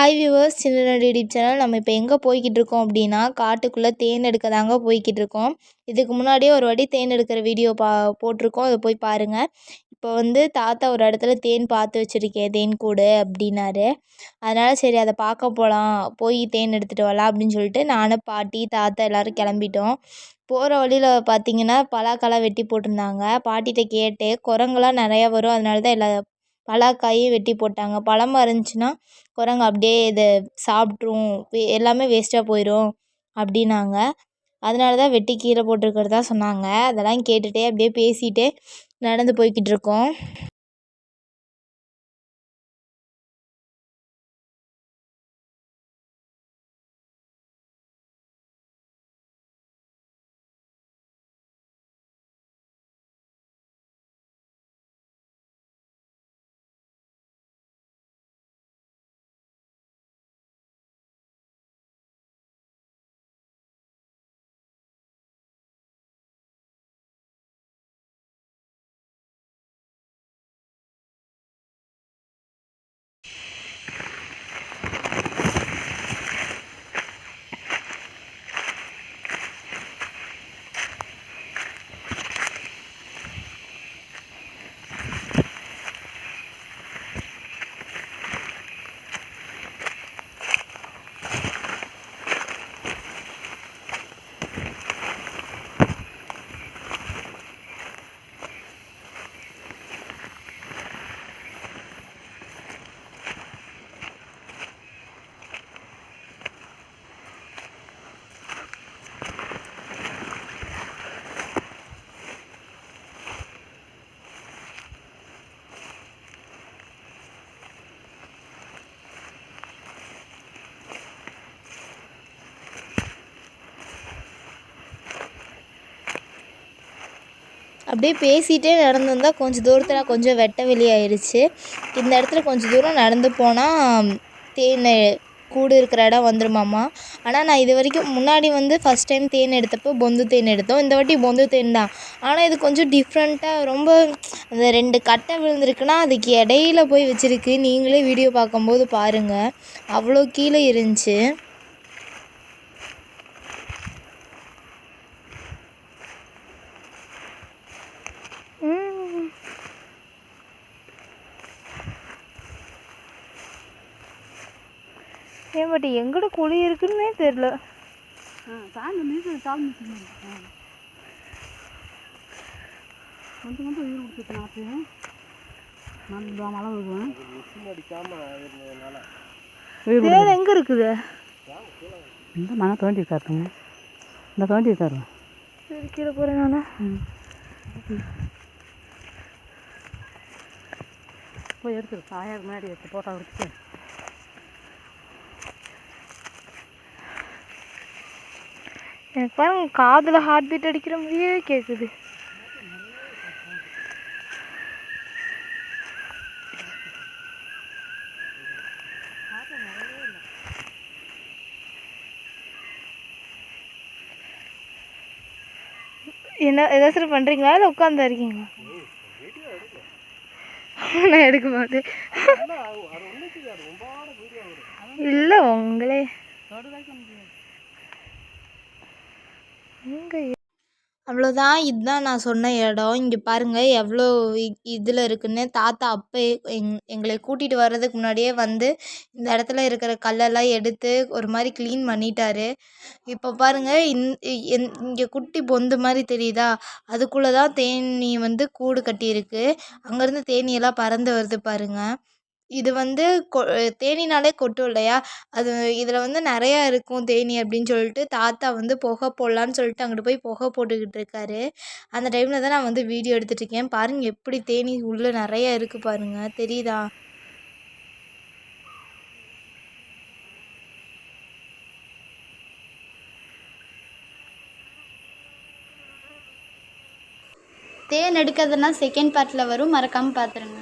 Hi viewers Chinnadi YouTube channel. நம்ம இப்போ எங்கே போய்கிட்டு இருக்கோம் அப்படின்னா காட்டுக்குள்ளே தேன் எடுக்க தாங்க போய்கிட்டு இருக்கோம் இதுக்கு முன்னாடியே ஒரு வாட்டி தேன் எடுக்கிற வீடியோ பா போட்டிருக்கோம். அதை போய் பாருங்கள் இப்போ வந்து தாத்தா ஒரு இடத்துல தேன் பார்த்து வச்சுருக்கேன் தேன் கூடு அப்படின்னாரு. அதனால் சரி அதை பார்க்க போகலாம் போய் தேன் எடுத்துகிட்டு வரலாம் அப்படின்னு சொல்லிட்டு நானும் பாட்டி தாத்தா எல்லோரும் கிளம்பிட்டோம். போகிற வழியில் பார்த்தீங்கன்னா பலாக்காலாம் வெட்டி போட்டிருந்தாங்க. பாட்டிகிட்ட கேட்டு குரங்கெல்லாம் நிறையா வரும். அதனால தான் எல்லா பலாக்காயும் வெட்டி போட்டாங்க. பழமாக இருந்துச்சுன்னா குரங்கு அப்படியே இதை சாப்பிட்ரும் எல்லாமே வேஸ்ட்டாக போயிடும் அப்படின்னாங்க. அதனால தான் வெட்டி கீழே போட்டிருக்கிறதா சொன்னாங்க. அதெல்லாம் கேட்டுகிட்டே அப்படியே பேசிகிட்டே நடந்து போய்கிட்டுருக்கோம் அப்படியே பேசிகிட்டே நடந்து கொஞ்சம் தூரத்தில் கொஞ்சம் வெட்ட வெளியாயிருச்சு. ஆயிடுச்சு இந்த இடத்துல கொஞ்சம் தூரம் நடந்து போனால் தேன் கூடு இருக்கிற இடம் வந்துருமாம்மா ஆனால் நான் இது வரைக்கும் முன்னாடி வந்து ஃபஸ்ட் டைம் தேன் எடுத்தப்போ பொந்து தேன் எடுத்தோம். இந்த வாட்டி பொந்து தேன் தான். ஆனால் இது கொஞ்சம் டிஃப்ரெண்ட்டாக ரொம்ப அந்த ரெண்டு கட்டை விழுந்திருக்குன்னா அதுக்கு இடையில போய் வச்சுருக்கு. நீங்களே வீடியோ பார்க்கும்போது பாருங்கள் அவ்வளோ கீழே இருந்துச்சு. ஏன் பட் எங்கட குழி இருக்குன்னே தெரில. கொஞ்சம் கொஞ்சம் உயிர் கொடுத்துட்டு நாற்று நல்லா மழை வருவேன் தேன் எங்கே இருக்குது? இந்த மழை தோண்டி இருக்காருங்க இந்த தோண்டி இருக்காரு சரி கீழே போகிறேன் நான். போய் எடுத்துரு. சாயாக்கு முன்னாடி எடுத்து போட்டா எடுத்துட்டு. எனக்கு பாருங்க காதில் ஹார்ட் பீட் அடிக்கிற மாதிரியே கேட்குது என்ன ஏதாச்சும் பண்ணுறீங்களா இல்லை உட்காந்து இருக்கீங்களா? நான் எடுக்க மாட்டேன் இல்லை உங்களே. எங்கே அவ்வளோதான். இதுதான் நான் சொன்ன இடம். இங்கே பாருங்கள் எவ்வளோ இதில் இருக்குன்னு. தாத்தா அப்போ எங் எங்களை கூட்டிகிட்டு வர்றதுக்கு முன்னாடியே வந்து இந்த இடத்துல இருக்கிற கல்லெல்லாம் எடுத்து ஒரு மாதிரி க்ளீன் பண்ணிட்டாரு. இப்போ பாருங்கள் இந் இங்கே குட்டி பொந்து மாதிரி தெரியுதா? அதுக்குள்ளே தான் தேனீ வந்து கூடு கட்டியிருக்கு. அங்கேருந்து தேனியெல்லாம் பறந்து வருது பாருங்கள் இது வந்து கொ தேனீனாலே கொட்டும் இல்லையா? அது இதில் வந்து நிறையா இருக்கும் தேனீ அப்படின்னு சொல்லிட்டு. தாத்தா வந்து புகை போடலான்னு சொல்லிட்டு அங்கிட்டு போய் புகை போட்டுக்கிட்டு இருக்காரு. அந்த டைமில் தான் நான் வந்து வீடியோ எடுத்துகிட்டு இருக்கேன். பாருங்கள் எப்படி தேனீ உள்ளே நிறையா இருக்குது பாருங்கள் தெரியுதா? தேன் எடுக்கிறதுனா செகண்ட் பார்ட்டில் வரும். மறக்காமல் பார்த்துருங்க